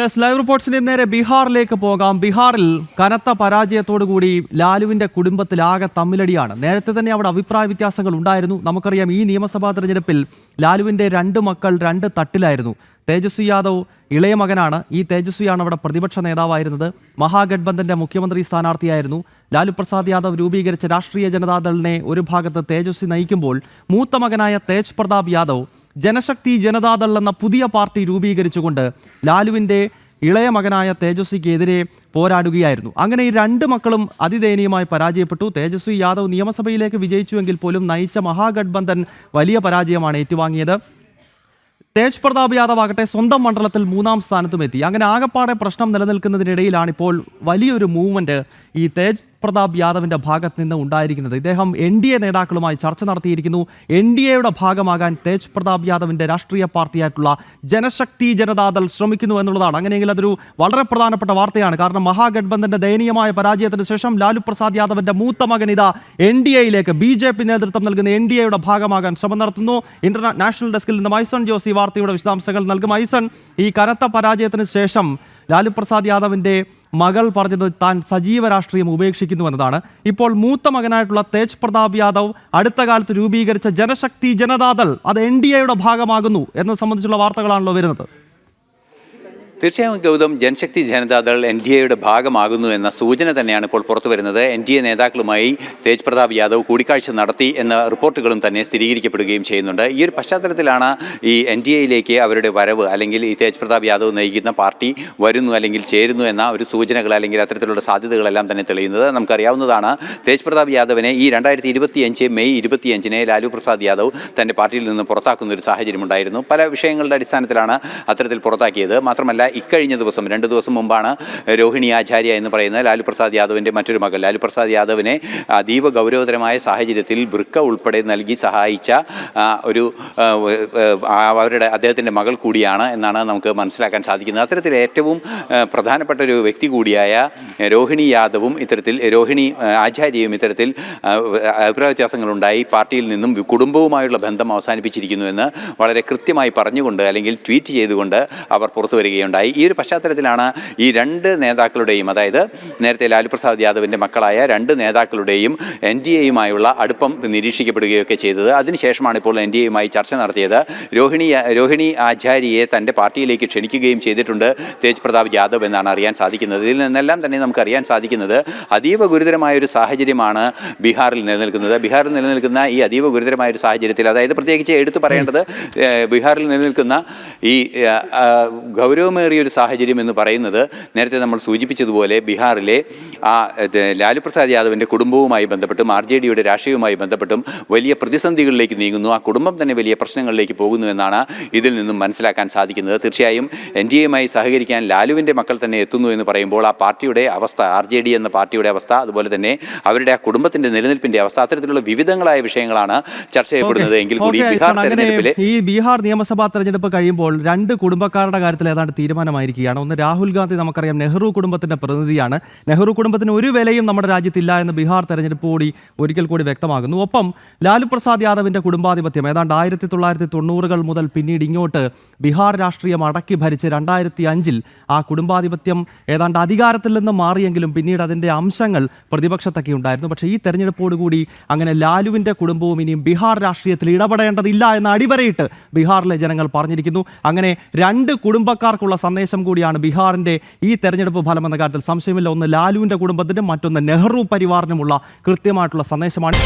Yes, live റിപ്പോർട്ട്സിന് നേരെ ബീഹാറിലേക്ക് പോകാം. ബീഹാറിൽ കനത്ത പരാജയത്തോടുകൂടി ലാലുവിന്റെ കുടുംബത്തിലാകെ തമ്മിലടിയാണ്. നേരത്തെ തന്നെ അവിടെ അഭിപ്രായ വ്യത്യാസങ്ങൾ ഉണ്ടായിരുന്നു. നമുക്കറിയാം ഈ നിയമസഭാ തെരഞ്ഞെടുപ്പിൽ ലാലുവിന്റെ രണ്ട് മക്കൾ രണ്ട് തട്ടിലായിരുന്നു. തേജസ്വി യാദവ് ഇളയ മകനാണ്. ഈ തേജസ്വിയാണ് അവിടെ പ്രതിപക്ഷ നേതാവായിരുന്നത്. മഹാഗഡ്ബന്ധന്റെ മുഖ്യമന്ത്രി സ്ഥാനാർത്ഥിയായിരുന്നു. ലാലു പ്രസാദ് യാദവ് രൂപീകരിച്ച രാഷ്ട്രീയ ജനതാദളിനെ ഒരു ഭാഗത്ത് തേജസ്വി നയിക്കുമ്പോൾ മൂത്ത മകനായ തേജ് പ്രതാപ് യാദവ് ജനശക്തി ജനതാദൾ എന്ന പുതിയ പാർട്ടി രൂപീകരിച്ചുകൊണ്ട് ലാലുവിന്റെ ഇളയ മകനായ തേജസ്വിക്കെതിരെ പോരാടുകയായിരുന്നു. അങ്ങനെ ഈ രണ്ട് മക്കളും അതിദയനീയമായി പരാജയപ്പെട്ടു. തേജസ്വി യാദവ് നിയമസഭയിലേക്ക് വിജയിച്ചുവെങ്കിൽ പോലും നയിച്ച മഹാഗഡ്ബന്ധൻ വലിയ പരാജയമാണ് ഏറ്റുവാങ്ങിയത്. തേജ് പ്രതാപ് യാദവ് ആകട്ടെ സ്വന്തം മണ്ഡലത്തിൽ മൂന്നാം സ്ഥാനത്തും എത്തി. അങ്ങനെ ആകപ്പാടെ പ്രശ്നം നിലനിൽക്കുന്നതിനിടയിലാണ് ഇപ്പോൾ വലിയൊരു മൂവ്മെന്റ് ഈ തേജ് പ്രതാപ് യാദവിന്റെ ഭാഗത്ത് നിന്ന് ഉണ്ടായിരിക്കുന്നത്. ഇദ്ദേഹം എൻ ഡി എ നേതാക്കളുമായി ചർച്ച നടത്തിയിരിക്കുന്നു. എൻ ഡി എയുടെ ഭാഗമാകാൻ തേജ് പ്രതാപ് യാദവിന്റെ രാഷ്ട്രീയ പാർട്ടിയായിട്ടുള്ള ജനശക്തി ജനതാദൾ ശ്രമിക്കുന്നു എന്നുള്ളതാണ്. അങ്ങനെയെങ്കിൽ അതൊരു വളരെ പ്രധാനപ്പെട്ട വാർത്തയാണ്. കാരണം മഹാഗഡ്ബന്ധന്റെ ദയനീയമായ പരാജയത്തിന് ശേഷം ലാലു പ്രസാദ് യാദവിന്റെ മൂത്ത മകൻ ഇതാ എൻ ഡി എയിലേക്ക് ബി ജെ പി നേതൃത്വം നൽകുന്ന എൻ ഡി എയുടെ ഭാഗമാകാൻ ശ്രമം നടത്തുന്നു. ഇന്റർനാ നാഷണൽ ഡെസ്കിൽ നിന്ന് മൈസൺ ജോസി വാർത്തയുടെ വിശദാംശങ്ങൾ നൽകും. മൈസൺ ഈ കനത്ത പരാജയത്തിന് ശേഷം ലാലു പ്രസാദ് യാദവിന്റെ മകൾ പറഞ്ഞത് താൻ സജീവ രാഷ്ട്രീയം ഉപേക്ഷിക്കുന്നു. എന്നതാണ്. ഇപ്പോൾ മൂത്ത മകനായിട്ടുള്ള തേജ് പ്രതാപ് യാദവ് അടുത്ത കാലത്ത് രൂപീകരിച്ച ജനശക്തി ജനതാദൾ അത് എൻ ഡി എയുടെ ഭാഗമാകുന്നു എന്നത് സംബന്ധിച്ചുള്ള വാർത്തകളാണല്ലോ വരുന്നത്. തീർച്ചയായും ഗൗതം ജനശക്തി ജനതാദൾ എൻ ഡി എയുടെ ഭാഗമാകുന്നു എന്ന സൂചന തന്നെയാണ് ഇപ്പോൾ പുറത്തു വരുന്നത്. എൻ ഡി എ നേതാക്കളുമായി തേജ് പ്രതാപ് യാദവ് കൂടിക്കാഴ്ച നടത്തി എന്ന റിപ്പോർട്ടുകളും തന്നെ സ്ഥിരീകരിക്കപ്പെടുകയും ചെയ്യുന്നുണ്ട്. ഈ ഒരു പശ്ചാത്തലത്തിലാണ് ഈ എൻ ഡി എയിലേക്ക് അവരുടെ വരവ് അല്ലെങ്കിൽ ഈ തേജ് പ്രതാപ് യാദവ് നയിക്കുന്ന പാർട്ടി വരുന്നു അല്ലെങ്കിൽ ചേരുന്നു എന്ന ഒരു സൂചനകൾ അല്ലെങ്കിൽ അത്തരത്തിലുള്ള സാധ്യതകളെല്ലാം തന്നെ തെളിയുന്നത് നമുക്കറിയാവുന്നതാണ്. തേജ് പ്രതാപ് യാദവിനെ ഈ രണ്ടായിരത്തി ഇരുപത്തിയഞ്ച് മെയ് ഇരുപത്തിയഞ്ചിന് ലാലു പ്രസാദ് യാദവ് തന്റെ പാർട്ടിയിൽ നിന്ന് പുറത്താക്കുന്ന ഒരു സാഹചര്യമുണ്ടായിരുന്നു. പല വിഷയങ്ങളുടെ അടിസ്ഥാനത്തിലാണ് അത്തരത്തിൽ പുറത്താക്കിയത്. മാത്രമല്ല ഇക്കഴിഞ്ഞ ദിവസം രണ്ട് ദിവസം മുമ്പാണ് രോഹിണി ആചാര്യ എന്ന് പറയുന്ന ലാലു പ്രസാദ് യാദവിന്റെ മറ്റൊരു മകൾ ലാലു പ്രസാദ് യാദവിനെ അതീവ ഗൗരവതരമായ സാഹചര്യത്തിൽ വൃക്ക ഉൾപ്പെടെ നൽകി സഹായിച്ച ഒരു അവരുടെ അദ്ദേഹത്തിന്റെ മകൾ കൂടിയാണ് എന്നാണ് നമുക്ക് മനസ്സിലാക്കാൻ സാധിക്കുന്നത്. അത്തരത്തിൽ ഏറ്റവും പ്രധാനപ്പെട്ട ഒരു വ്യക്തി കൂടിയായ രോഹിണി യാദവും ഇത്തരത്തിൽ രോഹിണി ആചാര്യയും ഇത്തരത്തിൽ അഭിപ്രായ വ്യത്യാസങ്ങളുണ്ടായി. പാർട്ടിയിൽ നിന്നും കുടുംബവുമായുള്ള ബന്ധം അവസാനിപ്പിച്ചിരിക്കുന്നു എന്ന് വളരെ കൃത്യമായി പറഞ്ഞുകൊണ്ട് അല്ലെങ്കിൽ ട്വീറ്റ് ചെയ്തുകൊണ്ട് അവർ പുറത്തു വരികയുണ്ടായി. ഈ ഒരു പശ്ചാത്തലത്തിലാണ് ഈ രണ്ട് നേതാക്കളുടെയും അതായത് നേരത്തെ ലാലു പ്രസാദ് യാദവിന്റെ മക്കളായ രണ്ട് നേതാക്കളുടെയും എൻ ഡി എയുമായുള്ള അടുപ്പം നിരീക്ഷിക്കപ്പെടുകയൊക്കെ ചെയ്തത്. അതിനുശേഷമാണ് ഇപ്പോൾ എൻ ഡി എയുമായി ചർച്ച നടത്തിയത്. രോഹിണി രോഹിണി ആചാര്യയെ തന്റെ പാർട്ടിയിലേക്ക് ക്ഷണിക്കുകയും ചെയ്തിട്ടുണ്ട് തേജ് പ്രതാപ് യാദവ് എന്നാണ് അറിയാൻ സാധിക്കുന്നത്. ഇതിൽ നിന്നെല്ലാം തന്നെ നമുക്ക് അറിയാൻ സാധിക്കുന്നത് അതീവ ഗുരുതരമായ ഒരു സാഹചര്യമാണ് ബീഹാറിൽ നിലനിൽക്കുന്നത്. ബീഹാറിൽ നിലനിൽക്കുന്ന ഈ അതീവ ഗുരുതരമായ ഒരു സാഹചര്യത്തിൽ അതായത് പ്രത്യേകിച്ച് എടുത്തു പറയേണ്ടത് ബീഹാറിൽ നിലനിൽക്കുന്ന ഈ ഏഹ്, ആ, ഒരു സാഹചര്യം എന്ന് പറയുന്നത് നേരത്തെ നമ്മൾ സൂചിപ്പിച്ചതുപോലെ ബീഹാറിലെ ആ ലാലു പ്രസാദ് യാദവിന്റെ കുടുംബവുമായി ബന്ധപ്പെട്ടും ആർ ജെ ഡിയുടെ രാഷ്ട്രീയവുമായി ബന്ധപ്പെട്ടും വലിയ പ്രതിസന്ധികളിലേക്ക് നീങ്ങുന്നു. ആ കുടുംബം തന്നെ വലിയ പ്രശ്നങ്ങളിലേക്ക് പോകുന്നു എന്നാണ് ഇതിൽ നിന്നും മനസ്സിലാക്കാൻ സാധിക്കുന്നത്. തീർച്ചയായും എൻ ഡി എയുമായി സഹകരിക്കാൻ ലാലുവിന്റെ മക്കൾ തന്നെ എത്തുന്നു എന്ന് പറയുമ്പോൾ ആ പാർട്ടിയുടെ അവസ്ഥ ആർ ജെ ഡി എന്ന പാർട്ടിയുടെ അവസ്ഥ അതുപോലെ തന്നെ അവരുടെ ആ കുടുംബത്തിന്റെ നിലനിൽപ്പിന്റെ അവസ്ഥ അത്തരത്തിലുള്ള വിവിധങ്ങളായ വിഷയങ്ങളാണ് ചർച്ച ചെയ്യപ്പെടുന്നത്. എങ്കിൽ കൂടി ബീഹാർ ഈ ബീഹാർ നിയമസഭാ തെരഞ്ഞെടുപ്പ് കഴിയുമ്പോൾ രണ്ട് കുടുംബക്കാരുടെ കാര്യത്തിൽ ഏതാണ്ട് തീരുമാനമായിരിക്കുകയാണ് ഒന്ന് രാഹുൽ ഗാന്ധി നമുക്കറിയാം നെഹ്റു കുടുംബത്തിന്റെ പ്രതിനിധിയാണ്. നെഹ്റു കുടുംബത്തിന് ഒരു വിലയും നമ്മുടെ രാജ്യത്തില്ല എന്ന് ബീഹാർ തെരഞ്ഞെടുപ്പ് കൂടി ഒരിക്കൽ കൂടി വ്യക്തമാകുന്നു. ഒപ്പം ലാലു പ്രസാദ് യാദവിന്റെ കുടുംബാധിപത്യം ഏതാണ്ട് ആയിരത്തി തൊള്ളായിരത്തി തൊണ്ണൂറുകൾ മുതൽ പിന്നീട് ഇങ്ങോട്ട് ബീഹാർ രാഷ്ട്രീയം അടക്കി ഭരിച്ച് രണ്ടായിരത്തി അഞ്ചിൽ ആ കുടുംബാധിപത്യം ഏതാണ്ട് അധികാരത്തിൽ നിന്ന് മാറിയെങ്കിലും പിന്നീട് അതിന്റെ അംശങ്ങൾ പ്രതിപക്ഷത്തൊക്കെ ഉണ്ടായിരുന്നു. പക്ഷേ ഈ തെരഞ്ഞെടുപ്പോടുകൂടി അങ്ങനെ ലാലുവിന്റെ കുടുംബവും ഇനിയും ബീഹാർ രാഷ്ട്രീയത്തിൽ ഇടപെടേണ്ടതില്ല എന്ന് അടിവരയിട്ട് ബീഹാറിലെ ജനങ്ങൾ പറഞ്ഞിരിക്കുന്നു. അങ്ങനെ രണ്ട് കുടുംബക്കാർക്കുള്ള സന്ദേശം കൂടിയാണ് ബീഹാറിന്റെ ഈ തെരഞ്ഞെടുപ്പ് ഫലം എന്ന കാര്യത്തിൽ സംശയമില്ല. ഒന്ന് ലാലുവിന്റെ കുടുംബത്തിനും മറ്റൊന്ന് നെഹ്റു പരിവാറിനുമുള്ള കൃത്യമായിട്ടുള്ള സന്ദേശമാണ്.